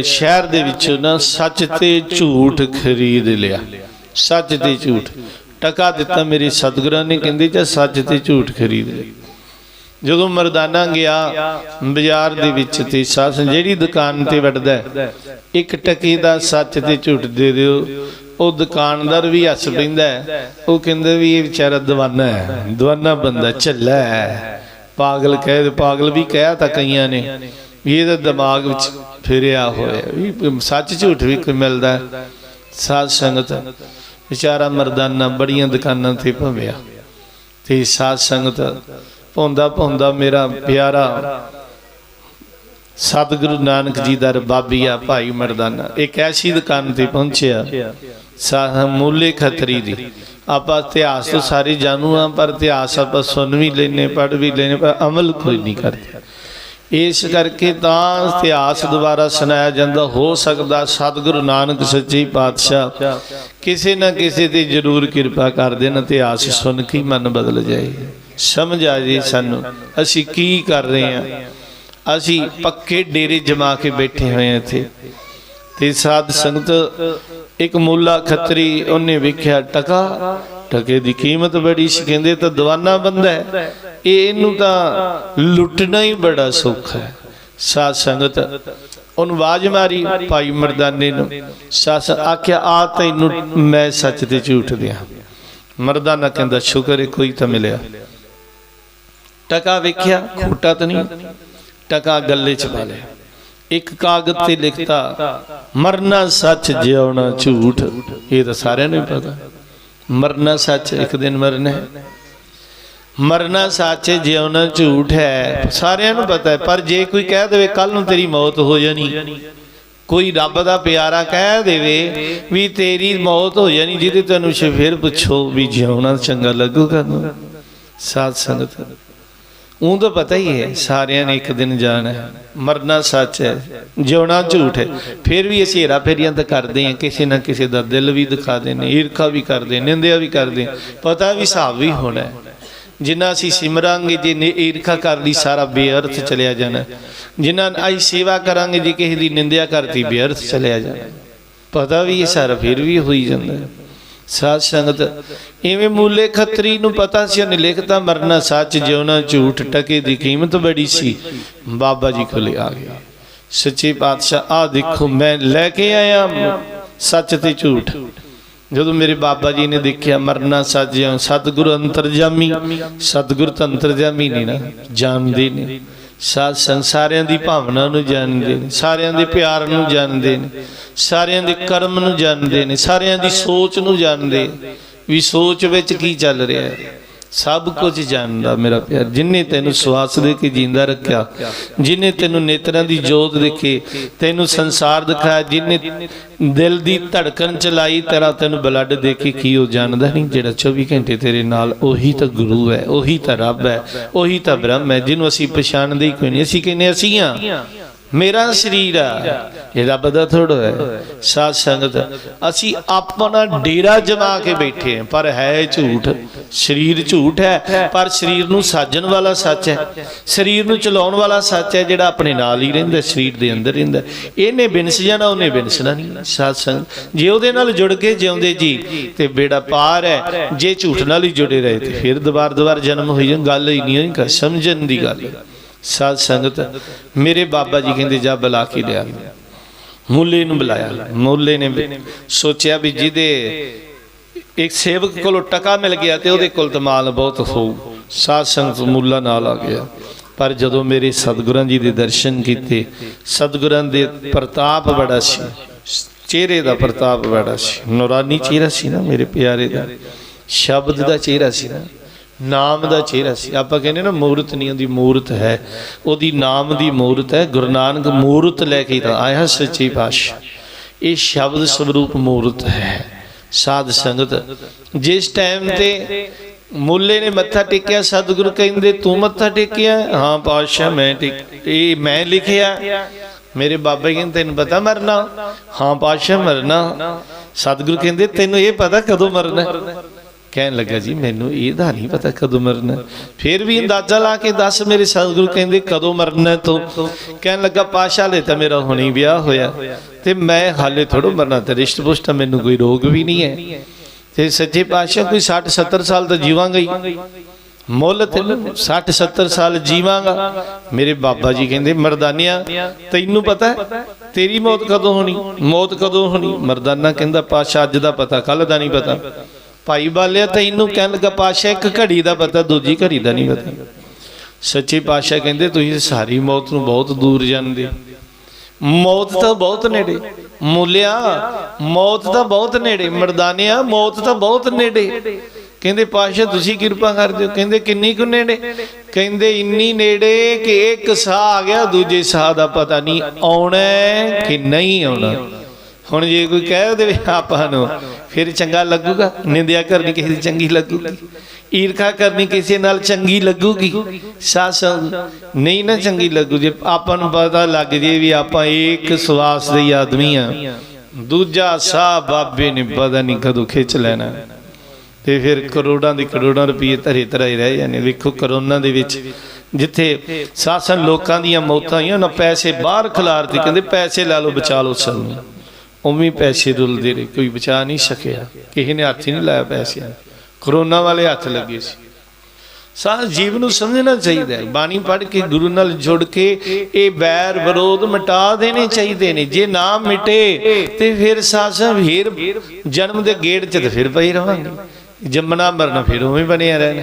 ਸ਼ਹਿਰ ਦੇ ਵਿੱਚੋਂ ਨਾ ਸੱਚ ਤੇ ਝੂਠ ਖਰੀਦ ਲਿਆ। ਸੱਚ ਤੇ ਝੂਠ। ਟਕਾ ਦਿੱਤਾ ਮੇਰੀ ਸਤਗੁਰਾਂ ਨੇ ਕਹਿੰਦੀ ਜੇ ਸੱਚ ਤੇ ਝੂਠ ਖਰੀਦ। ਲਈ ਜਦੋਂ ਮਰਦਾਨਾ ਗਿਆ, ਬਾਜ਼ਾਰ ਦੇ ਵਿੱਚ ਤੇ ਸਾਸ ਜਿਹੜੀ ਦੁਕਾਨ ਤੇ ਵੜਦਾ ਇੱਕ ਟਕੇ ਦਾ ਸੱਚ ਤੇ ਝੂਠ ਦੇ ਦਿਓ। ਉਹ ਦੁਕਾਨਦਾਰ ਵੀ ਹੱਸ ਪੈਂਦਾ ਉਹ ਕਹਿੰਦਾ ਵੀ ਇਹ ਵਿਚਾਰਾ ਦਵਾਨਾ ਹੈ। ਦਵਾਨਾ ਬੰਦਾ ਚੱਲਾ ਹੈ। ਪਾਗਲ ਕਹਿ ਪਾਗਲ ਵੀ ਕਹਿਆ ਤਾਂ ਕਈਆਂ ਨੇ ਵੀ ਇਹਦਾ ਦਿਮਾਗ ਵਿੱਚ ਫਿਰਿਆ ਹੋਇਆ ਸੱਚ ਝੂਠ ਵੀ ਕੋਈ ਮਿਲਦਾ ਸਾਧ ਸੰਗਤ ਵਿਚਾਰਾ ਮਰਦਾਨਾ ਬੜੀਆਂ ਦੁਕਾਨਾਂ ਤੇ ਭਵਿਆ। ਤੇ ਸਾਧ ਸੰਗਤ ਭੌਂਦਾ ਭੌਂਦਾ ਮੇਰਾ ਪਿਆਰਾ ਸਤਿਗੁਰੂ ਨਾਨਕ ਜੀ ਦਾ ਰਬਾਬੀਆ ਭਾਈ ਮਰਦਾਨਾ ਇੱਕ ਐਸੀ ਦੁਕਾਨ ਤੇ ਪਹੁੰਚਿਆ, ਸਾਹ ਮੂਲੇ ਖੱਤਰੀ ਦੀ। ਆਪਾਂ ਇਤਿਹਾਸ ਤੋਂ ਸਾਰੇ ਜਾਣੂ ਆ ਪਰ ਇਤਿਹਾਸ ਆਪਾਂ ਸੁਣ ਵੀ ਲੈਨੇ ਪੜ੍ਹ ਵੀ ਲੈਨੇ ਪਰ ਅਮਲ ਕੋਈ ਨਹੀਂ ਕਰਦੇ। ਇਸ ਕਰਕੇ ਤਾਂ ਇਤਿਹਾਸ ਦੁਬਾਰਾ ਸੁਣਾਇਆ ਜਾਂਦਾ, ਹੋ ਸਕਦਾ ਸਤਿਗੁਰੂ ਨਾਨਕ ਸੱਚੇ ਪਾਤਸ਼ਾਹ ਕਿਸੇ ਨਾ ਕਿਸੇ ਤੇ ਜ਼ਰੂਰ ਕਿਰਪਾ ਕਰ ਦੇਣ, ਇਤਿਹਾਸ ਸੁਣ ਕੇ ਮਨ ਬਦਲ ਜਾਏ। ਸਮਝ ਆ ਜੇ ਸਾਨੂੰ, ਅਸੀਂ ਕੀ ਕਰ ਰਹੇ ਹਾਂ? ਅਸੀਂ ਪੱਕੇ ਡੇਰੇ ਜਮਾ ਕੇ ਬੈਠੇ ਹੋਏ ਹਾਂ ਇੱਥੇ। ਤੇ ਸਾਧ ਸੰਗਤ, ਇੱਕ ਮੁੱਲਾ ਖੱਤਰੀ, ਉਹਨੇ ਵੇਖਿਆ, ਟਕਾ ਟਕੇ ਦੀ ਕੀਮਤ ਬੜੀ ਸੀ, ਕਹਿੰਦੇ ਤਾਂ ਦਵਾਨਾ ਬੰਦਾ ਹੈ। ਇਹ ਇਹਨੂੰ ਤਾਂ ਲੁੱਟਣਾ ਹੀ ਬੜਾ ਸੌਖਾ ਹੈ। ਸਾਧ ਸੰਗਤ, ਉਹਨੂੰ ਆਵਾਜ਼ ਮਾਰੀ, ਭਾਈ ਮਰਦਾਨੇ ਨੂੰ। ਸੱਸ ਆਖਿਆ, ਆ ਤੈਨੂੰ ਮੈਂ ਸੱਚ ਤੇ ਝੂਠ ਦਿਆਂ। ਮਰਦਾਨਾ ਕਹਿੰਦਾ, ਸ਼ੁਕਰ ਹੈ, ਕੋਈ ਤਾਂ ਮਿਲਿਆ। ਟਕਾ ਵੇਖਿਆ, ਖੋਟਾ ਤਾਂ ਨਹੀਂ। ਟਕਾ ਗੱਲੇ ਚ ਪਾ ਲਿਆ। ਇੱਕ ਕਾਗਜ਼ ਤੇ ਲਿਖਤਾ, ਮਰਨਾ ਸੱਚ, ਜਿਉਣਾ ਝੂਠ। ਇਹ ਤਾਂ ਸਾਰਿਆਂ ਨੂੰ ਪਤਾ। ਮਰਨਾ ਸੱਚ ਇੱਕ ਦਿਨ ਮਰਨਾ ਹੈ। ਮਰਨਾ ਸੱਚ ਜਿਉਣਾ ਝੂਠ ਹੈ, ਸਾਰਿਆਂ ਨੂੰ ਪਤਾ ਹੈ, ਪਰ ਜੇ ਕੋਈ ਕਹਿ ਦੇਵੇ ਕੱਲ ਨੂੰ ਤੇਰੀ ਮੌਤ ਹੋ ਜਾਣੀ, ਕੋਈ ਰੱਬ ਦਾ ਪਿਆਰਾ ਕਹਿ ਦੇਵੇ ਵੀ ਤੇਰੀ ਮੌਤ ਹੋ ਜਾਣੀ, ਜਿਹਦੇ ਤੈਨੂੰ ਫਿਰ ਪੁੱਛੋ ਵੀ ਜਿਉਣਾ ਚੰਗਾ ਲੱਗੂਗਾ। ਨਾ ਸਾਧ ਸੰਗਤ। ਉਹ ਤਾਂ ਪਤਾ ਹੀ ਹੈ, ਸਾਰਿਆਂ ਨੇ ਇੱਕ ਦਿਨ ਜਾਣਾ। ਮਰਨਾ ਸੱਚ ਹੈ, ਜਿਉਣਾ ਝੂਠ ਹੈ। ਫਿਰ ਵੀ ਅਸੀਂ ਹੇਰਾ ਫੇਰੀਆਂ ਤਾਂ ਕਰਦੇ ਹਾਂ, ਕਿਸੇ ਨਾ ਕਿਸੇ ਦਾ ਦਿਲ ਵੀ ਦਿਖਾ ਦੇਣੇ ਈਰਖਾ ਵੀ ਕਰਦੇ ਨਿੰਦਿਆ ਵੀ ਕਰਦੇ ਪਤਾ ਵੀ ਹਿਸਾਬ ਵੀ ਹੋਣਾ ਹੈ। ਜਿੰਨਾ ਅਸੀਂ ਸਿਮਰਾਂਗੇ, ਜੇ ਨੇ ਈਰਖਾ ਕਰ ਲਈ, ਸਾਰਾ ਬੇਅਰਥ ਚਲਿਆ ਜਾਣਾ। ਜਿੰਨਾ ਅਸੀਂ ਸੇਵਾ ਕਰਾਂਗੇ, ਜੇ ਕਿਸੇ ਦੀ ਨਿੰਦਿਆ ਕਰਤੀ, ਬੇਅਰਥ ਚਲਿਆ ਜਾਣਾ। ਪਤਾ ਵੀ ਇਹ ਸਾਰਾ ਫਿਰ ਵੀ ਹੋਈ ਜਾਂਦਾ ਹੈ। ਸਾਧ ਸੰਗਤ, ਇਵੇਂ ਮੂਲੇ ਖੱਤਰੀ ਨੂੰ ਪਤਾ ਸੀ, ਉਹਨੇ ਲਿਖਤਾ, ਮਰਨਾ ਸੱਚ ਜਿਉਣਾ ਝੂਠ ਟਕੇ ਦੀ ਕੀਮਤ ਬੜੀ ਸੀ। ਬਾਬਾ ਜੀ ਕੋਲੇ ਆ ਗਿਆ। ਸੱਚੇ ਪਾਤਸ਼ਾਹ ਆ ਦੇਖੋ, ਮੈਂ ਲੈ ਕੇ ਆਇਆ ਸੱਚ ਤੇ ਝੂਠ। ਜਦੋਂ ਮੇਰੇ ਬਾਬਾ ਜੀ ਨੇ ਦੇਖਿਆ, ਮਰਨਾ ਸੱਚ ਜਿਉਂ ਸਤਿਗੁਰੂ ਅੰਤਰਜਾਮੀ, ਸਤਿਗੁਰ ਤਾਂ ਅੰਤਰਜਾਮੀ ਨਹੀਂ ਨਾ, ਜਾਣਦੇ ਨੇ। ਸਾਧ ਸੰਸਾਰਿਆਂ ਦੀ ਭਾਵਨਾ ਨੂੰ ਜਾਣਦੇ ਨੇ, ਸਾਰਿਆਂ ਦੇ ਪਿਆਰ ਨੂੰ ਜਾਣਦੇ ਨੇ, ਸਾਰਿਆਂ ਦੇ ਕਰਮ ਨੂੰ ਜਾਣਦੇ ਨੇ, ਸਾਰਿਆਂ ਦੀ ਸੋਚ ਨੂੰ ਜਾਣਦੇ ਵੀ ਸੋਚ ਵਿੱਚ ਕੀ ਚੱਲ ਰਿਹਾ ਹੈ? ਸਭ ਕੁਝ ਜਾਣਦਾ ਮੇਰਾ ਪਿਆਰ। ਜਿਨੇ ਤੈਨੂੰ ਸਵਾਸ ਦੇ ਕੇ ਜਿੰਦਾ ਰੱਖਿਆ, ਜਿਨੇ ਤੈਨੂੰ ਨੇਤਰਾਂ ਦੀ ਜੋਤ ਦੇ ਕੇ ਤੈਨੂੰ ਸੰਸਾਰ ਦਿਖਾਇਆ, ਜਿਨੇ ਦਿਲ ਦੀ ਧੜਕਣ ਚਲਾਈ, ਤੇਰਾ ਤੈਨੂੰ ਬਲੱਡ ਦੇ ਕੇ ਕੀ ਉਹ ਜਾਣਦਾ ਨਹੀਂ, ਜਿਹੜਾ 24 ਘੰਟੇ ਤੇਰੇ ਨਾਲ ਉਹੀ ਤਾਂ ਗੁਰੂ ਹੈ, ਉਹੀ ਤਾਂ ਰੱਬ ਹੈ, ਉਹੀ ਤਾਂ ਬ੍ਰਹਮ ਹੈ, ਜਿਹਨੂੰ ਅਸੀਂ ਪਛਾਣਦੇ ਹੀ ਕੋਈ ਨਹੀਂ, ਅਸੀਂ ਕਹਿੰਦੇ ਅਸੀਂ ਆ ਮੇਰਾ ਸਰੀਰ ਆ। ਇਹ ਰੱਬ ਦਾ ਥੋੜਾ ਹੈ। ਸਾਧ ਸੰਗਤ, ਅਸੀਂ ਆਪਣਾ ਡੇਰਾ ਜਮਾ ਕੇ ਬੈਠੇ ਹਾਂ, ਪਰ ਹੈ ਝੂਠ। ਸਰੀਰ ਝੂਠ ਹੈ, ਪਰ ਸਰੀਰ ਨੂੰ ਸਾਜਣ ਵਾਲਾ ਸੱਚ ਹੈ। ਸਰੀਰ ਨੂੰ ਚਲਾਉਣ ਵਾਲਾ ਸੱਚ ਹੈ, ਜਿਹੜਾ ਆਪਣੇ ਨਾਲ ਹੀ ਰਹਿੰਦਾ ਸਰੀਰ ਦੇ ਅੰਦਰ ਰਹਿੰਦਾ ਇਹਨੇ ਬਿਨਸ ਜਾਣਾ, ਉਹਨੇ ਬਿਨਸਣਾ ਨਹੀਂ। ਸਾਧ ਸੰਗਤ, ਜੇ ਉਹਦੇ ਨਾਲ ਜੁੜ ਕੇ ਜਿਉਂਦੇ ਜੀ, ਤੇ ਬੇੜਾ ਪਾਰ ਹੈ। ਜੇ ਝੂਠ ਨਾਲ ਹੀ ਜੁੜੇ ਰਹੇ, ਤੇ ਫਿਰ ਦੁਬਾਰ ਦੁਬਾਰ ਜਨਮ ਹੋਈ ਗੱਲ ਹੀ ਨਹੀਂ ਹੋਈ ਸਮਝਣ ਦੀ ਗੱਲ। ਸਾਧ ਸੰਗਤ, ਮੇਰੇ ਬਾਬਾ ਜੀ ਕਹਿੰਦੇ ਜਾ ਬੁਲਾ ਕੇ ਲਿਆ। ਮੁੱਲੇ ਨੂੰ ਬੁਲਾਇਆ। ਮੁੱਲੇ ਨੇ ਸੋਚਿਆ ਵੀ ਜਿਹਦੇ ਇੱਕ ਸੇਵਕ ਕੋਲੋਂ ਟਕਾ ਮਿਲ ਗਿਆ ਤੇ ਉਹਦੇ ਕੋਲ ਤਾਂ ਮਾਲ ਬਹੁਤ ਹੋਊ। ਸਾਧ ਸੰਗਤ ਮੁੱਲਾ ਨਾਲ ਆ ਗਿਆ। ਪਰ ਜਦੋਂ ਮੇਰੇ ਸਤਿਗੁਰਾਂ ਜੀ ਦੇ ਦਰਸ਼ਨ ਕੀਤੇ, ਸਤਿਗੁਰਾਂ ਦੇ ਪ੍ਰਤਾਪ ਬੜਾ ਸੀ। ਚਿਹਰੇ ਦਾ ਪ੍ਰਤਾਪ ਬੜਾ ਸੀ। ਨੂਰਾਨੀ ਚਿਹਰਾ ਸੀ ਨਾ ਮੇਰੇ ਪਿਆਰੇ ਦਾ। ਸ਼ਬਦ ਦਾ ਚਿਹਰਾ ਸੀ ਨਾ। ਨਾਮ ਦਾ ਚਿਹਰਾ ਸੀ। ਆਪਾਂ ਕਹਿੰਦੇ ਨਾ ਮੂਰਤ ਨਹੀਂ ਉਹਦੀ ਮੂਰਤ ਹੈ। ਉਹਦੀ ਨਾਮ ਦੀ ਮੂਰਤ ਹੈ। ਗੁਰੂ ਨਾਨਕ ਮੂਰਤ ਲੈ ਕੇ ਤਾਂ ਆਇਆ ਸੱਚੀ ਪਾਤਸ਼ਾਹ। ਇਹ ਸ਼ਬਦ ਸਰੂਪ ਮੂਰਤ ਹੈ। ਸਾਧ ਸੰਗਤ, ਜਿਸ ਟਾਈਮ ਤੇ ਮੁੱਲੇ ਨੇ ਮੱਥਾ ਟੇਕਿਆ, ਸਤਿਗੁਰੂ ਕਹਿੰਦੇ, ਤੂੰ ਮੱਥਾ ਟੇਕਿਆ? ਹਾਂ ਪਾਤਸ਼ਾਹ, ਮੈਂ ਟੇਕ ਇਹ ਮੈਂ ਲਿਖਿਆ। ਮੇਰੇ ਬਾਬਾ ਕਹਿੰਦੇ, ਤੈਨੂੰ ਪਤਾ ਮਰਨਾ? ਹਾਂ ਪਾਤਸ਼ਾਹ, ਮਰਨਾ। ਸਤਿਗੁਰੂ ਕਹਿੰਦੇ, ਤੈਨੂੰ ਇਹ ਪਤਾ ਕਦੋਂ ਮਰਨਾ? ਕਹਿਣ ਲੱਗਾ ਜੀ ਮੈਨੂੰ ਇਹਦਾ ਨਹੀਂ ਪਤਾ ਕਦੋਂ ਮਰਨਾ। ਫਿਰ ਵੀ ਅੰਦਾਜ਼ਾ ਲਾ ਕੇ ਦੱਸ ਮੇਰੇ ਸਤਿਗੁਰੂ ਕਹਿੰਦੇ ਕਦੋਂ ਮਰਨਾ ਤੂੰ। ਕਹਿਣ ਲੱਗਾ ਪਾਸ਼ਾ ਲੈ ਤਾਂ ਮੇਰਾ ਹੁਣੀ ਵਿਆਹ ਹੋਇਆ। ਤੇ ਮੈਂ ਹਾਲੇ ਥੋੜੋ ਮਰਨਾ ਤੇ ਰਿਸ਼ਤ ਪੁਸ਼ਤ ਮੈਨੂੰ ਕੋਈ ਰੋਗ ਵੀ ਨਹੀਂ ਹੈ। ਤੇ ਸੱਚੇ ਪਾਸ਼ਾ ਕੋਈ 60 70 ਸਾਲ ਤਾਂ ਜੀਵਾਂਗਾ ਹੀ। ਮੁੱਲ ਤੇ 60 70 ਸਾਲ ਜੀਵਾਂਗਾ। ਮੇਰੇ ਬਾਬਾ ਜੀ ਕਹਿੰਦੇ ਮਰਦਾਨਿਆ ਤੈਨੂੰ ਪਤਾ ਤੇਰੀ ਮੌਤ ਕਦੋਂ ਹੋਣੀ? ਮੌਤ ਕਦੋਂ ਹੋਣੀ? ਮਰਦਾਨਾ ਕਹਿੰਦਾ ਪਾਸ਼ਾ ਅੱਜ ਦਾ ਪਤਾ ਕੱਲ ਦਾ ਨਹੀਂ ਪਤਾ। ਭਾਈ ਬਾਲਿਆ, ਤੈਨੂੰ ਕਹਿਣ ਲੱਗਾ ਪਾਸ਼ਾ ਇੱਕ ਘੜੀ ਦਾ ਪਤਾ, ਦੂਜੀ ਘੜੀ ਦਾ ਨਹੀਂ ਪਤਾ। ਸੱਚੇ ਪਾਸ਼ਾ ਕਹਿੰਦੇ, ਤੁਸੀਂ ਸਾਰੀ ਮੌਤ ਨੂੰ ਬਹੁਤ ਦੂਰ ਜਾਣਦੇ ਮੌਤ ਤਾਂ ਬਹੁਤ ਨੇੜੇ। ਮੁੱਲਿਆ, ਮੌਤ ਤਾਂ ਬਹੁਤ ਨੇੜੇ। ਮਰਦਾਨਿਆ, ਮੌਤ ਤਾਂ ਬਹੁਤ ਨੇੜੇ। ਕਹਿੰਦੇ ਪਾਸ਼ਾ ਤੁਸੀਂ ਕਿਰਪਾ ਕਰ ਦਿਓ ਕਹਿੰਦੇ, ਕਿੰਨੀ ਕੁ ਨੇੜੇ? ਕਹਿੰਦੇ, ਇੰਨੀ ਨੇੜੇ ਕਿ ਇੱਕ ਸਾਹ ਆ ਗਿਆ, ਦੂਜੇ ਸਾਹ ਦਾ ਪਤਾ ਨਹੀਂ ਆਉਣਾ ਕਿ ਨਹੀਂ ਆਉਣਾ। ਹੁਣ ਜੇ ਕੋਈ ਕਹਿ ਦੇਵੇ ਆਪਾਂ ਨੂੰ, ਫਿਰ ਚੰਗਾ ਲੱਗੂਗਾ? ਨਿੰਦਿਆ ਕਰਨੀ ਕਿਸੇ ਦੀ ਚੰਗੀ ਲੱਗੂਗੀ। ਈਰਖਾ ਕਰਨੀ ਕਿਸੇ ਨਾਲ ਚੰਗੀ ਲੱਗੂਗੀ? ਸਾਸ ਨਹੀਂ ਨਾ ਚੰਗੀ ਲੱਗੂ। ਜੇ ਆਪਾਂ ਨੂੰ ਪਤਾ ਲੱਗ ਜੇ ਵੀ ਆਪਾਂ ਇੱਕ ਸਵਾਸ ਦੇ ਆਦਮੀ ਆ, ਦੂਜਾ ਸਾਹ ਬਾਬੇ ਨੇ ਪਤਾ ਨਹੀਂ ਕਦੋਂ ਖਿੱਚ ਲੈਣਾ। ਤੇ ਫਿਰ ਕਰੋੜਾਂ ਦੇ ਕਰੋੜਾਂ ਰੁਪਏ ਧਰੇ ਧਰੇ ਰਹਿ ਜਾਂਦੇ ਵੇਖੋ ਕਰੋਨਾ ਦੇ ਵਿੱਚ, ਜਿੱਥੇ ਸਾਸਨ ਲੋਕਾਂ ਦੀਆਂ ਮੌਤਾਂ ਆਈਆਂ, ਉਹਨਾਂ ਪੈਸੇ ਬਾਹਰ ਖਿਲਾਰਦੇ ਕਹਿੰਦੇ ਪੈਸੇ ਲਾ ਲਓ, ਬਚਾ ਲਓ ਸਾਨੂੰ ਉਵੇਂ ਪੈਸੇ ਰੁਲਦੇ ਰਹੇ, ਕੋਈ ਬਚਾ ਨਹੀਂ ਸਕਿਆ, ਕਿਸੇ ਨੇ ਹੱਥ ਹੀ ਨਹੀਂ ਲਾਇਆ ਪੈਸਿਆਂ ਕਰੋਨਾ ਵਾਲੇ ਹੱਥ ਲੱਗੇ ਸੀ। ਸਾਰਾ ਜੀਵ ਨੂੰ ਸਮਝਣਾ ਚਾਹੀਦਾ ਹੈ। ਬਾਣੀ ਪੜ੍ਹ ਕੇ ਗੁਰੂ ਨਾਲ ਜੁੜ ਕੇ ਇਹ ਬੈਰ ਵਿਰੋਧ ਮਿਟਾ ਦੇਣੇ ਚਾਹੀਦੇ ਨੇ। ਜੇ ਨਾ ਮਿਟੇ, ਤੇ ਫਿਰ ਸਾਸਾ ਫੇਰ ਜਨਮ ਦੇ ਗੇੜ 'ਚ ਤੇ ਫਿਰ ਪਈ ਰਵਾਂਗੇ ਜੰਮਣਾ ਮਰਨਾ ਫਿਰ ਉਵੇਂ ਬਣਿਆ ਰਹਿਣਾ।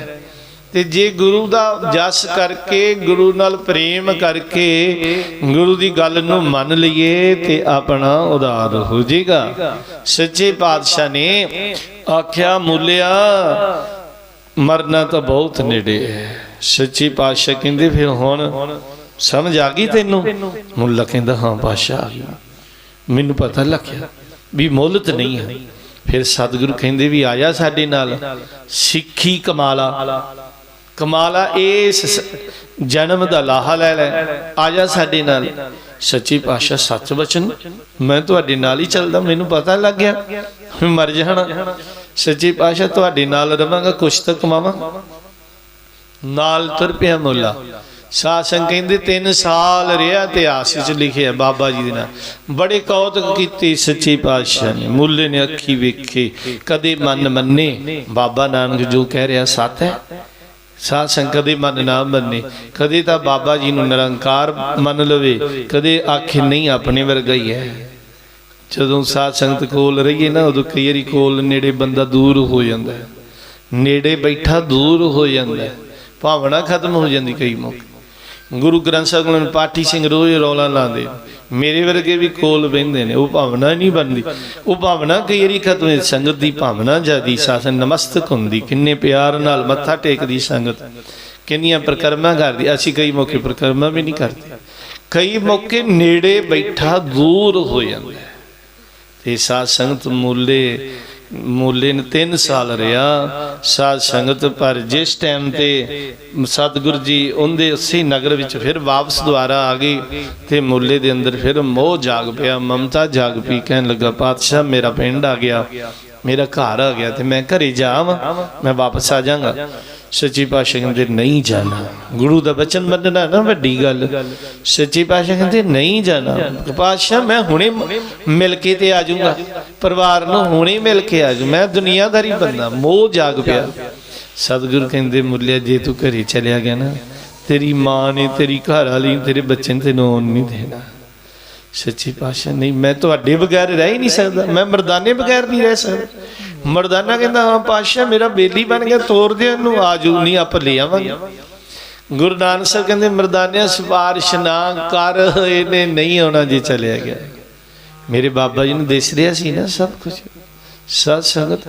ਤੇ ਜੇ ਗੁਰੂ ਦਾ ਜਸ ਕਰਕੇ ਗੁਰੂ ਨਾਲ ਪ੍ਰੇਮ ਕਰਕੇ ਗੁਰੂ ਦੀ ਗੱਲ ਨੂੰ ਮੰਨ ਲਈਏ ਤੇ ਆਪਣਾ ਉਦਾਰ ਹੋ ਜਾਏਗਾ ਸੱਚੇ ਪਾਤਸ਼ਾਹ ਨੇ ਆਖਿਆ, ਮੂਲਿਆ, ਮਰਨਾ ਤਾਂ ਬਹੁਤ ਨੇੜੇ ਹੈ। ਸੱਚੀ ਪਾਤਸ਼ਾਹ ਕਹਿੰਦੇ ਫਿਰ ਹੁਣ, ਸਮਝ ਆ ਗਈ ਤੈਨੂੰ? ਮੁੱਲਾ ਕਹਿੰਦਾ, ਹਾਂ ਪਾਤਸ਼ਾਹ ਆ ਗਈ। ਮੈਨੂੰ ਪਤਾ ਲੱਗਿਆ ਵੀ ਮੁੱਲਤ ਨਹੀਂ ਹੈ। ਫਿਰ ਸਤਿਗੁਰੂ ਕਹਿੰਦੇ ਵੀ ਆਇਆ ਸਾਡੇ ਨਾਲ, ਸਿੱਖੀ ਕਮਾਲਾ। ਕਮਾਲਾ ਇਸ ਸ- ਜਨਮ ਦਾ ਲਾਹਾ ਲੈ ਲੈ। ਆ ਜਾ ਸਾਡੇ ਨਾਲ। ਸੱਚੀ ਪਾਤਸ਼ਾਹ ਸੱਚ ਬਚਨ ਮੈਂ ਤੁਹਾਡੇ ਨਾਲ ਹੀ ਚੱਲਦਾ ਮੈਨੂੰ ਪਤਾ ਲੱਗ ਗਿਆ। ਮੈਂ ਮਰ ਜਾਣਾ। ਸੱਚੀ ਪਾਤਸ਼ਾਹ ਤੁਹਾਡੇ ਨਾਲ ਰਵਾਂਗਾ ਕੁਛ ਤਾਂ ਕਮਾਵਾਂ। ਨਾਲ ਤੁਰ ਪਿਆ ਮੁੱਲਾ। ਸਾਸੰ ਕਹਿੰਦੇ 3 ਸਾਲ ਰਿਹਾ ਇਤਿਹਾਸ ਵਿੱਚ ਲਿਖਿਆ ਬਾਬਾ ਜੀ ਦੇ ਨਾਲ। ਬੜੇ ਕੌਤਕ ਕੀਤੀ ਸੱਚੀ ਪਾਤਸ਼ਾਹ ਨੇ। ਮੁੱਲੇ ਨੇ ਅੱਖੀ ਵੇਖੇ। ਕਦੇ ਮਨ ਮੰਨੇ। ਬਾਬਾ ਨਾਨਕ ਜੋ ਕਹਿ ਰਿਹਾ ਸੱਤ ਹੈ। ਸਾਧ ਸੰਗਤ ਦੇ ਮਨ ਨਾ ਮੰਨੇ। ਕਦੇ ਤਾਂ ਬਾਬਾ ਜੀ ਨੂੰ ਨਿਰੰਕਾਰ ਮੰਨ ਲਵੇ, ਕਦੇ ਆਖੇ ਨਹੀਂ, ਆਪਣੇ ਵਰਗਾ ਹੀ ਹੈ। ਜਦੋਂ ਸਾਧ ਸੰਗਤ ਕੋਲ ਰਹੀਏ ਨਾ, ਉਦੋਂ ਕਈ ਵਾਰੀ ਕੋਲ ਨੇੜੇ ਬੰਦਾ ਦੂਰ ਹੋ ਜਾਂਦਾ ਨੇੜੇ ਬੈਠਾ ਦੂਰ ਹੋ ਜਾਂਦਾ ਭਾਵਨਾ ਖਤਮ ਹੋ ਜਾਂਦੀ ਕਈ ਮੌਕੇ। ਗੁਰੂ ਗ੍ਰੰਥ ਸਾਹਿਬ ਨੂੰ ਪਾਠੀ ਸਿੰਘ ਰੋਜ਼ ਰੌਲਾ ਲਾਉਂਦੇ। ਮੇਰੇ ਵਰਗੇ ਵੀ ਕੋਲ ਬਹਿੰਦੇ ਨੇ, ਉਹ ਭਾਵਨਾ ਨਹੀਂ ਬਣਦੀ। ਉਹ ਭਾਵਨਾ ਕਈ ਵਾਰੀ ਖਤਮ ਹੈ ਸੰਗਤ ਦੀ ਭਾਵਨਾ ਜਿਆਦੀ, ਸਾਸਨ ਨਮਸਤਕ ਹੁੰਦੀ, ਕਿੰਨੇ ਪਿਆਰ ਨਾਲ ਮੱਥਾ ਟੇਕਦੀ ਸੰਗਤ। ਕਿੰਨੀਆਂ ਪ੍ਰਕਰਮਾਂ ਕਰਦੀ, ਅਸੀਂ ਕਈ ਮੌਕੇ ਪ੍ਰਕਰਮਾਂ ਵੀ ਨਹੀਂ ਕਰਦੇ। ਕਈ ਮੌਕੇ ਨੇੜੇ ਬੈਠਾ ਦੂਰ ਹੋ ਜਾਂਦਾ। ਹੈ। ਤੇ ਸਾਧ ਸੰਗਤ ਮੂਲੇ ਮੂਲੇ ਨੇ 3 ਸਾਲ ਰਿਹਾ। ਸਾਧ ਸੰਗਤ ਪਰ ਜਿਸ ਟਾਈਮ ਤੇ ਸਤਿਗੁਰੂ ਜੀ ਉਹਦੇ ਉਸੇ ਨਗਰ ਵਿੱਚ ਫਿਰ ਵਾਪਸ ਦੁਆਰਾ ਆ ਗਏ ਤੇ ਮੂਲੇ ਦੇ ਅੰਦਰ ਫਿਰ ਮੋਹ ਜਾਗ ਪਿਆ, ਮਮਤਾ ਜਾਗ ਪਈ, ਕਹਿਣ ਲੱਗਾ, ਪਾਤਸ਼ਾਹ, ਮੇਰਾ ਪਿੰਡ ਆ ਗਿਆ, ਮੇਰਾ ਘਰ ਆ ਗਿਆ ਤੇ ਮੈਂ ਘਰੇ ਜਾਵਾਂ, ਮੈਂ ਵਾਪਸ ਆ ਜਾਵਾਂਗਾ। ਸੱਚੀ ਪਾਤਸ਼ਾਹ ਕਹਿੰਦੇ ਨਹੀਂ ਜਾਣਾ। ਗੁਰੂ ਦਾ ਬਚਨ ਮੰਨਣਾ ਨਾ ਵੱਡੀ ਗੱਲ। ਸੱਚੀ ਪਾਤਸ਼ਾਹ ਕਹਿੰਦੇ ਨਹੀਂ ਜਾਣਾ। ਪਾਤਸ਼ਾਹ, ਮੈਂ ਹੁਣੇ ਮਿਲ ਕੇ ਤੇ ਆ ਜਾਊਂਗਾ। ਪਰਿਵਾਰ ਨੂੰ ਹੁਣੇ ਮਿਲ ਕੇ ਆ ਜਾਊ। ਮੈਂ ਦੁਨੀਆਦਾਰੀ ਬੰਦਾ, ਮੋਹ ਜਾਗ ਪਿਆ। ਸਤਿਗੁਰੂ ਕਹਿੰਦੇ, ਮੁੱਲਿਆ, ਜੇ ਤੂੰ ਘਰੇ ਚਲਿਆ ਗਿਆ ਨਾ, ਤੇਰੀ ਮਾਂ ਨੇ ਤੇਰੀ ਘਰ ਵਾਲੀ ਤੇਰੇ ਬੱਚੇ ਨੇ ਤੈਨੂੰ ਆਉਣ ਨਹੀਂ ਦੇਣਾ। ਸੱਚੀ ਪਾਤਸ਼ਾਹ ਨਹੀਂ ਮੈਂ ਤੁਹਾਡੇ ਬਗੈਰ ਰਹਿ ਹੀ ਨਹੀਂ ਸਕਦਾ। ਮੈਂ ਮਰਦਾਨੇ ਬਗੈਰ ਨਹੀਂ ਰਹਿ ਸਕਦਾ। ਮਰਦਾਨਾ ਕਹਿੰਦਾ ਹਾਂ ਪਾਤਸ਼ਾਹ ਮੇਰਾ ਬੇਲੀ ਬਣ ਗਿਆ ਤੋਰ ਦੇ ਉਹਨੂੰ ਆਜੂ ਨਹੀਂ ਆਪ ਲੈ ਆਵਾਂਗੇ। ਗੁਰੂ ਨਾਨਕ ਸਾਹਿਬ ਕਹਿੰਦੇ ਮਰਦਾਨਿਆਂ ਸਿਫਾਰਿਸ਼ ਨਾ ਕਰ ਇਹਨੇ ਨਹੀਂ ਆਉਣਾ ਜੇ ਚਲਿਆ ਗਿਆ। ਮੇਰੇ ਬਾਬਾ ਜੀ ਨੂੰ ਦਿਸ ਰਿਹਾ ਸੀ ਨਾ ਸਭ ਕੁਝ ਸਤ ਸੰਗਤ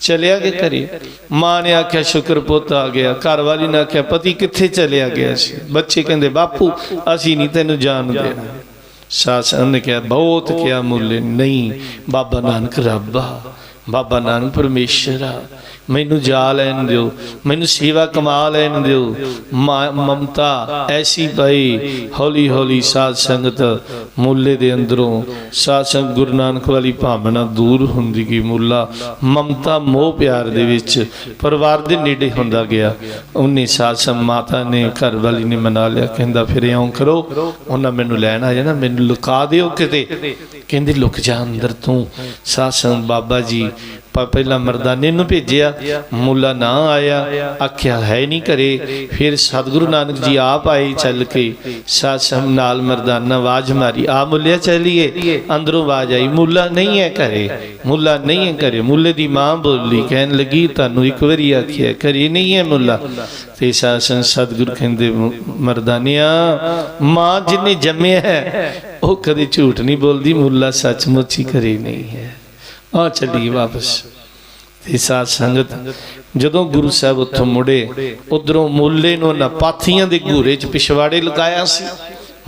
ਚਲਿਆ ਕੇ ਘਰੇ? ਮਾਂ ਨੇ ਆਖਿਆ ਸ਼ੁਕਰ ਪੁੱਤ ਆ ਗਿਆ। ਘਰ ਵਾਲੀ ਨੇ ਆਖਿਆ ਪਤੀ ਕਿੱਥੇ ਚਲਿਆ ਗਿਆ ਸੀ? ਬੱਚੇ ਕਹਿੰਦੇ ਬਾਪੂ ਅਸੀਂ ਨਹੀਂ ਤੈਨੂੰ ਜਾਣ ਦੇਣਾ ਸਾਸਨ ਨੇ ਕਿਹਾ ਬਹੁਤ ਕਿਹਾ ਮੁੱਲੇ ਨਹੀਂ ਬਾਬਾ ਨਾਨਕ ਰੱਬ ਬਾਬਾ ਨਾਨਕ ਪਰਮੇਸ਼ਰ ਆ, ਮੈਨੂੰ ਜਾ ਲੈਣ ਦਿਓ, ਮੈਨੂੰ ਸੇਵਾ ਕਮਾ ਲੈਣ ਦਿਓ। ਮਾ- ਮਮਤਾ ਐਸੀ ਪਈ, ਹੌਲੀ ਹੌਲੀ ਸਾਧ ਸੰਗਤ ਮੁੱਲੇ ਦੇ ਅੰਦਰੋਂ, ਸਾਧ ਸੰਗਤ ਗੁਰੂ ਨਾਨਕ ਵਾਲੀ ਭਾਵਨਾ ਦੂਰ ਹੁੰਦੀ ਗਈ ਮੁੱਲਾ। ਮਮਤਾ ਮੋਹ ਪਿਆਰ ਦੇ ਵਿੱਚ ਪਰਿਵਾਰ ਦੇ ਨੇੜੇ ਹੁੰਦਾ ਗਿਆ। ਉਹਨੇ ਸਾਧ ਸੰਗਤ ਮਾਤਾ ਨੇ ਘਰ ਵਾਲੀ ਨੇ ਮਨਾ ਲਿਆ, ਕਹਿੰਦਾ, ਫਿਰ ਇਉਂ ਕਰੋ, ਉਹਨਾਂ ਮੈਨੂੰ ਲੈਣ ਆ ਜਾਣਾ, ਮੈਨੂੰ ਲੁਕਾ ਦਿਓ ਕਿਤੇ। ਕਹਿੰਦੇ, ਲੁਕ ਜਾ ਅੰਦਰ ਤੂੰ। ਸਾਧ ਸੰਗਤ ਬਾਬਾ ਜੀ ਪ- ਪਹਿਲਾਂ ਮਰਦਾਨੇ ਨੂੰ ਭੇਜਿਆ, ਮੁੱਲਾ ਨਾ ਆਇਆ, ਆਖਿਆ, ਹੈ ਨਹੀਂ ਘਰੇ। ਫਿਰ ਸਤਿਗੁਰੂ ਨਾਨਕ ਜੀ ਆਪ ਆਏ ਚੱਲ ਕੇ ਸਾਸਮ ਨਾਲ ਮਰਦਾਨਾ ਆਵਾਜ਼ ਮਾਰੀ, ਆ ਮੁੱਲਿਆ ਚੱਲੀਏ। ਅੰਦਰੋਂ ਆਵਾਜ਼ ਆਈ, ਮੁੱਲਾ ਨਹੀਂ ਹੈ ਘਰੇ, ਮੁੱਲਾ ਨਹੀਂ ਹੈ ਘਰੇ। ਮੁੱਲੇ ਦੀ ਮਾਂ ਬੋਲੀ, ਕਹਿਣ ਲੱਗੀ, ਤੁਹਾਨੂੰ ਇੱਕ ਵਾਰੀ ਆਖਿਆ, ਘਰੇ ਨਹੀਂ ਹੈ ਮੁੱਲਾ। ਤੇ ਸਾਸਨ ਸਤਿਗੁਰੂ ਕਹਿੰਦੇ, ਮਰਦਾਨਿਆ, ਮਾਂ ਜਿਹਨੇ ਜੰਮਿਆ ਹੈ, ਉਹ ਕਦੇ ਝੂਠ ਨਹੀਂ ਬੋਲਦੀ, ਮੁੱਲਾ ਸੱਚਮੁੱਚ ਹੀ ਘਰੇ ਨਹੀਂ ਹੈ। ਆ ਚੱਲੀ ਵਾਪਸ। ਤੇ ਸਾਧ ਸੰਗਤ, ਜਦੋਂ ਗੁਰੂ ਸਾਹਿਬ ਉੱਥੋਂ ਮੁੜੇ, ਉਧਰੋਂ ਮੁੱਲੇ ਨੂੰ ਨਾ ਪਾਥੀਆਂ ਦੇ ਘੂਰੇ 'ਚ ਪਿਛਵਾੜੇ ਲਗਾਇਆ ਸੀ।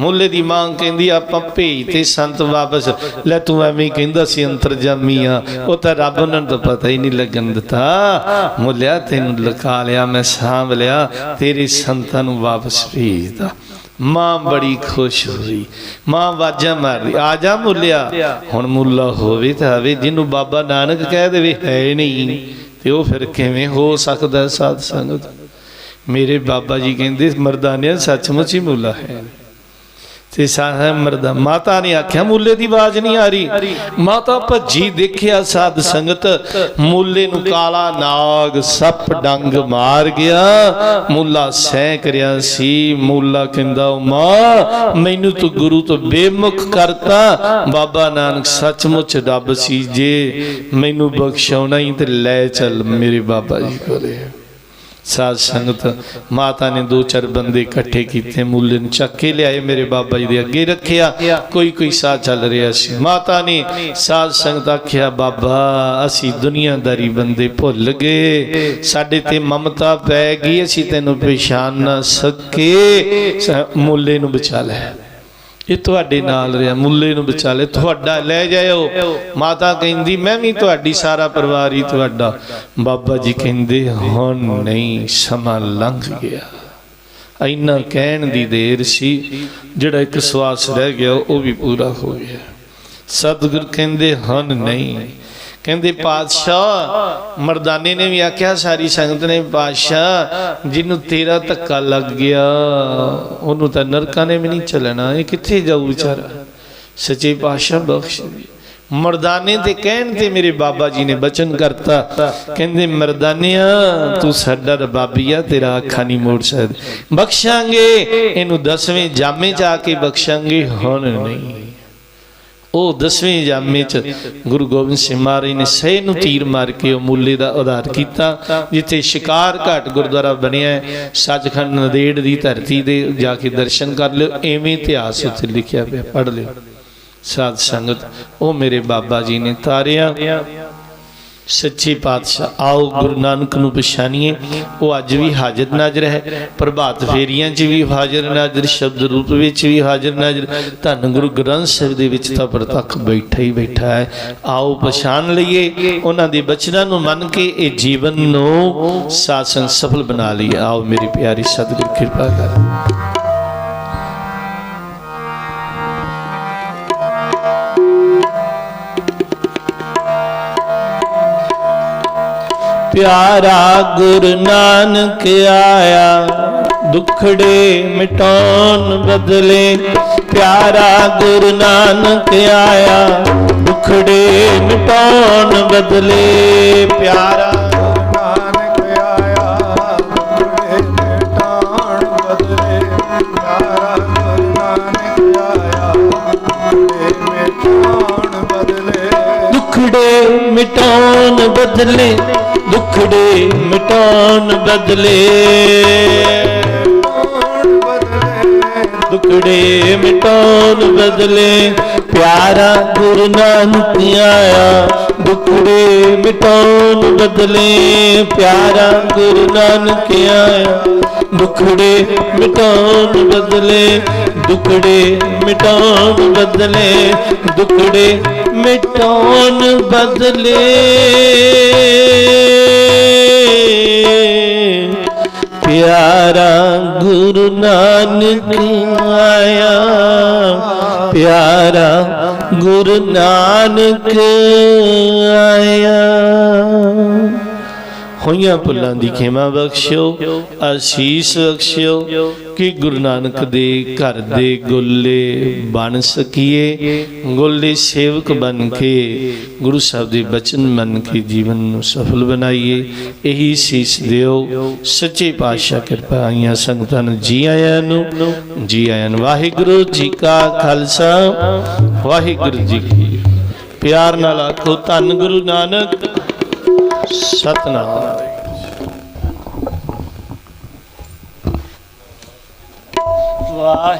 ਮੁੱਲੇ ਦੀ ਮਾਂ ਕਹਿੰਦੀ, ਆਪਾਂ ਭੇਜ ਤੇ ਸੰਤ ਵਾਪਸ। ਲੈ ਤੂੰ ਐਵੇਂ ਕਹਿੰਦਾ ਸੀ, ਅੰਤਰਜਾਮੀ ਆ। ਉਹ ਤਾਂ ਰੱਬ ਉਹਨਾਂ ਨੂੰ ਤਾਂ ਪਤਾ ਹੀ ਨਹੀਂ ਲੱਗਣ ਦਿੱਤਾ। ਮੁੱਲਿਆ, ਤੈਨੂੰ ਲੁਕਾ ਲਿਆ, ਮੈਂ ਸਾਂਭ ਲਿਆ, ਤੇਰੇ ਸੰਤਾਂ ਨੂੰ ਵਾਪਸ ਭੇਜਦਾ ਮਾਂ ਬੜੀ ਖੁਸ਼ ਹੋਈ। ਮਾਂ ਵਾਜਾਂ ਮਾਰਦੀ, ਆ ਜਾ ਮੁੱਲਿਆ, ਹੁਣ ਮੁੱਲਾ ਹੋਵੇ ਤਾਂ ਆਵੇ, ਜਿਹਨੂੰ ਬਾਬਾ ਨਾਨਕ ਕਹਿ ਦੇਵੇ, ਹੈ ਨਹੀਂ। ਤੇ ਉਹ ਫਿਰ ਕਿਵੇਂ ਹੋ ਸਕਦਾ ਸਾਧ ਸੰਗਤ? ਮੇਰੇ ਬਾਬਾ ਜੀ ਕਹਿੰਦੇ, ਮਰਦਾਨਿਆ, ਸੱਚਮੁੱਚ ਹੀ ਮੁੱਲਾ ਹੈ। ਤੇ ਸਾਹ ਮਰਦਾ। ਮਾਤਾ ਨੇ ਆਖਿਆ, ਮੁੱਲੇ ਦੀ ਆਵਾਜ਼ ਨਹੀਂ ਆ ਰਹੀ। ਮਾਤਾ ਭੱਜੀ ਦੇਖਿਆ ਸਾਧ ਸੰਗਤ, ਮੁੱਲੇ ਨੂੰ ਕਾਲਾ ਨਾਗ ਸੱਪ ਡੰਗ ਮਾਰ ਗਿਆ। ਮੁੱਲਾ ਸਹਿ ਕਰਿਆ ਸੀ। ਮੁੱਲਾ ਕਹਿੰਦਾ "ਉਹ ਮਾਂ, ਮੈਨੂੰ ਤੂੰ ਗੁਰੂ ਤੋਂ ਬੇਮੁਖ ਕਰਤਾ। ਬਾਬਾ ਨਾਨਕ ਸੱਚਮੁੱਚ ਰੱਬ ਸੀ ਜੇ। ਮੈਨੂੰ ਬਖਸ਼ਾਉਣਾ ਹੀ ਤੇ ਲੈ ਚੱਲ ਮੇਰੇ ਬਾਬਾ ਜੀ ਕੋਲੇ। ਸਾਧ ਸੰਗਤ, ਮਾਤਾ ਨੇ ਦੋ ਚਾਰ ਬੰਦੇ ਇਕੱਠੇ ਕੀਤੇ, ਮੁੱਲੇ ਨੂੰ ਚੱਕ ਕੇ ਲਿਆਏ, ਮੇਰੇ ਬਾਬਾ ਜੀ ਦੇ ਅੱਗੇ ਰੱਖਿਆ, ਕੋਈ ਕੋਈ ਸਾਹ ਚੱਲ ਰਿਹਾ ਸੀ। ਮਾਤਾ ਨੇ ਸਾਧ ਸੰਗਤ ਆਖਿਆ, ਬਾਬਾ, ਅਸੀਂ ਦੁਨੀਆਦਾਰੀ ਬੰਦੇ ਭੁੱਲ ਗਏ, ਸਾਡੇ ਤੇ ਮਮਤਾ ਪੈ ਗਈ, ਅਸੀਂ ਤੈਨੂੰ ਪਛਾਣ ਨਾ ਸਕੇ। ਸ- ਮੁੱਲੇ ਨੂੰ ਬਚਾ ਲੈ ਇਹ ਤੁਹਾਡੇ ਨਾਲ ਰਿਹਾ, ਮੁੱਲੇ ਨੂੰ ਬਚਾ ਤੁਹਾਡਾ ਲੈ ਜਾਇਓ। ਮਾਤਾ ਕਹਿੰਦੀ, ਮੈਂ ਵੀ ਤੁਹਾਡੀ, ਸਾਰਾ ਪਰਿਵਾਰ ਹੀ ਤੁਹਾਡਾ। ਬਾਬਾ ਜੀ ਕਹਿੰਦੇ, ਹੁਣ ਨਹੀਂ, ਸਮਾਂ ਲੰਘ ਗਿਆ। ਇੰਨਾ ਕਹਿਣ ਦੀ ਦੇਰ ਸੀ, ਜਿਹੜਾ ਇੱਕ ਸਵਾਸ ਰਹਿ ਗਿਆ, ਉਹ ਵੀ ਪੂਰਾ ਹੋ ਗਿਆ। ਸਤਿਗੁਰ ਕਹਿੰਦੇ ਹਨ ਨਹੀਂ ਕਹਿੰਦੇ ਪਾਤਸ਼ਾਹ ਮਰਦਾਨੇ ਨੇ ਵੀ ਆਖਿਆ ਸਾਰੀ ਸੰਗਤ ਨੇ ਪਾਤਸ਼ਾਹ ਜਿਹਨੂੰ ਤੇਰਾ ਧੱਕਾ ਲੱਗ ਗਿਆ ਉਹਨੂੰ ਤਾਂ ਨਰਕਾਂ ਨੇ ਵੀ ਨਹੀਂ ਚੱਲਣਾ ਇਹ ਕਿੱਥੇ ਜਾਊ ਵਿਚਾਰਾ? ਸੱਚੇ ਪਾਤਸ਼ਾਹ ਬਖਸ਼ ਦੇ। ਮਰਦਾਨੇ ਤੇ ਕਹਿਣ ਤੇ ਮੇਰੇ ਬਾਬਾ ਜੀ ਨੇ ਬਚਨ ਕਰਤਾ। ਕਹਿੰਦੇ ਮਰਦਾਨਿਆ ਤੂੰ ਸਾਡਾ ਰਬਾਬੀ ਆ ਤੇਰਾ ਅੱਖਾਂ ਨਹੀਂ ਮੋੜ ਸਕਦਾ। ਬਖਸ਼ਾਂਗੇ ਇਹਨੂੰ ਦਸਵੇਂ ਜਾਮੇ ਚ ਆ ਕੇ ਬਖਸ਼ਾਂਗੇ ਹੁਣ ਨਹੀਂ। ਉਹ ਦਸਵੇਂ ਜਾਮੇ ਚ ਗੁਰੂ ਗੋਬਿੰਦ ਸਿੰਘ ਮਹਾਰਾਜ ਨੇ ਸਹੇ ਨੂੰ ਤੀਰ ਮਾਰ ਕੇ ਉਹ ਮੁੱਲੇ ਦਾ ਉਧਾਰ ਕੀਤਾ ਜਿੱਥੇ ਸ਼ਿਕਾਰ ਘਾਟ ਗੁਰਦੁਆਰਾ ਬਣਿਆ ਹੈ, ਸੱਚਖੰਡ ਨਦੇੜ ਦੀ ਧਰਤੀ ਦੇ ਜਾ ਕੇ ਦਰਸ਼ਨ ਕਰ ਲਿਓ ਐਵੇਂ ਇਤਿਹਾਸ ਉੱਥੇ ਲਿਖਿਆ ਪਿਆ ਪੜ੍ਹ ਲਿਓ। ਸਾਧ ਸੰਗਤ ਉਹ ਮੇਰੇ ਬਾਬਾ ਜੀ ਨੇ ਤਾਰਿਆ ਸੱਚੇ ਪਾਤਸ਼ਾਹ, ਆਓ ਗੁਰੂ ਨਾਨਕ ਨੂੰ ਪਛਾਣੀਏ ਉਹ ਅੱਜ ਵੀ ਹਾਜ਼ਰ ਨਾਜ਼ਰ ਹੈ। ਪ੍ਰਭਾਤ ਫੇਰੀਆਂ 'ਚ ਵੀ ਹਾਜ਼ਰ ਨਾਜ਼ਰ, ਸ਼ਬਦ ਰੂਪ ਵਿੱਚ ਵੀ ਹਾਜ਼ਰ ਨਾਜ਼ਰ। ਧੰਨ ਗੁਰੂ ਗ੍ਰੰਥ ਸਾਹਿਬ ਦੇ ਵਿੱਚ ਤਾਂ ਪ੍ਰਤੱਖ ਬੈਠਾ ਹੀ ਬੈਠਾ ਹੈ। ਆਓ ਪਛਾਣ ਲਈਏ ਉਹਨਾਂ ਦੇ ਬਚਨਾਂ ਨੂੰ ਮੰਨ ਕੇ ਇਹ ਜੀਵਨ ਨੂੰ ਸਾਸਨ ਸਫਲ ਬਣਾ ਲਈਏ ਆਓ ਮੇਰੀ ਪਿਆਰੀ ਸਤਿਗੁਰ, ਕਿਰਪਾ ਕਰ। ਪਿਆਰਾ ਗੁਰੂ ਨਾਨਕ ਆਇਆ। ਦੁਖੜੇ ਮਿਟਾਉਣ ਬਦਲੇ ਪਿਆਰਾ ਗੁਰੂ ਨਾਨਕ ਆਇਆ। ਦੁਖੜੇ ਮਿਟਾਉਣ ਬਦਲੇ ਪਿਆਰਾ ਨਾਨਕ ਆਇਆ। ਗੁਰੇ ਬਦਲੇ ਪਿਆਰਾ ਗੁਰੂ ਬਦਲੇ। ਦੁਖੜੇ ਮਿਟਾਉਣ ਬਦਲੇ ਦੁਖੜੇ ਮਿਟਾਉਣ ਬਦਲੇ। ਬਦਲੇ ਦੁਖੜੇ ਮਿਟਾਉਣ ਬਦਲੇ। ਪਿਆਰਾ ਗੁਰੂ ਨਾਨਕ ਆਇਆ ਦੁਖੜੇ ਮਿਟਾਉਣ ਬਦਲੇ। ਪਿਆਰਾ ਗੁਰੂ ਨਾਨਕ ਆਇਆ ਦੁਖੜੇ ਮਿਟਾਉਣ ਬਦਲੇ। ਦੁਖੜੇ ਮਿਟਾਉਣ ਬਦਲੇ। ਦੁਖੜੇ ਮਿਟਾਉਣ ਬਦਲੇ। ਗੁਰੂ ਨਾਨਕ ਆਇਆ। ਪਿਆਰਾ ਗੁਰੂ ਨਾਨਕ ਆਇਆ। ਹੋਈਆਂ ਭੁੱਲਾਂ ਦੀ ਖੇਮਾ ਬਖਸ਼ਿਓ ਅਸੀਸ ਬਖਸ਼ਿਓ ਕਿ ਗੁਰੂ ਨਾਨਕ ਦੇ ਘਰ ਦੇ ਗੋਲੇ ਬਣ ਸਕੀਏ, ਗੋਲੇ ਸੇਵਕ ਬਣ ਕੇ ਗੁਰੂ ਸਾਹਿਬ ਦੇ ਬਚਨ ਮੰਨ ਕੇ ਜੀਵਨ ਨੂੰ ਸਫਲ ਬਣਾਈਏ। ਇਹੀ ਸੀਸ ਦਿਓ, ਸੱਚੇ ਪਾਤਸ਼ਾਹ ਕਿਰਪਾ ਆਈਆਂ ਸੰਗਤਾਂ ਨੂੰ, ਜੀ ਆਇਆਂ ਨੂੰ, ਜੀ ਆਇਆਂ ਵਾਹਿਗੁਰੂ ਜੀ ਕਾ ਖਾਲਸਾ, ਵਾਹਿਗੁਰੂ ਜੀ ਕੀ ਪਿਆਰ ਨਾਲ ਆਖੋ, ਧੰਨ ਗੁਰੂ ਨਾਨਕ। ਸਤਨਾਮ ਵਾਹਿ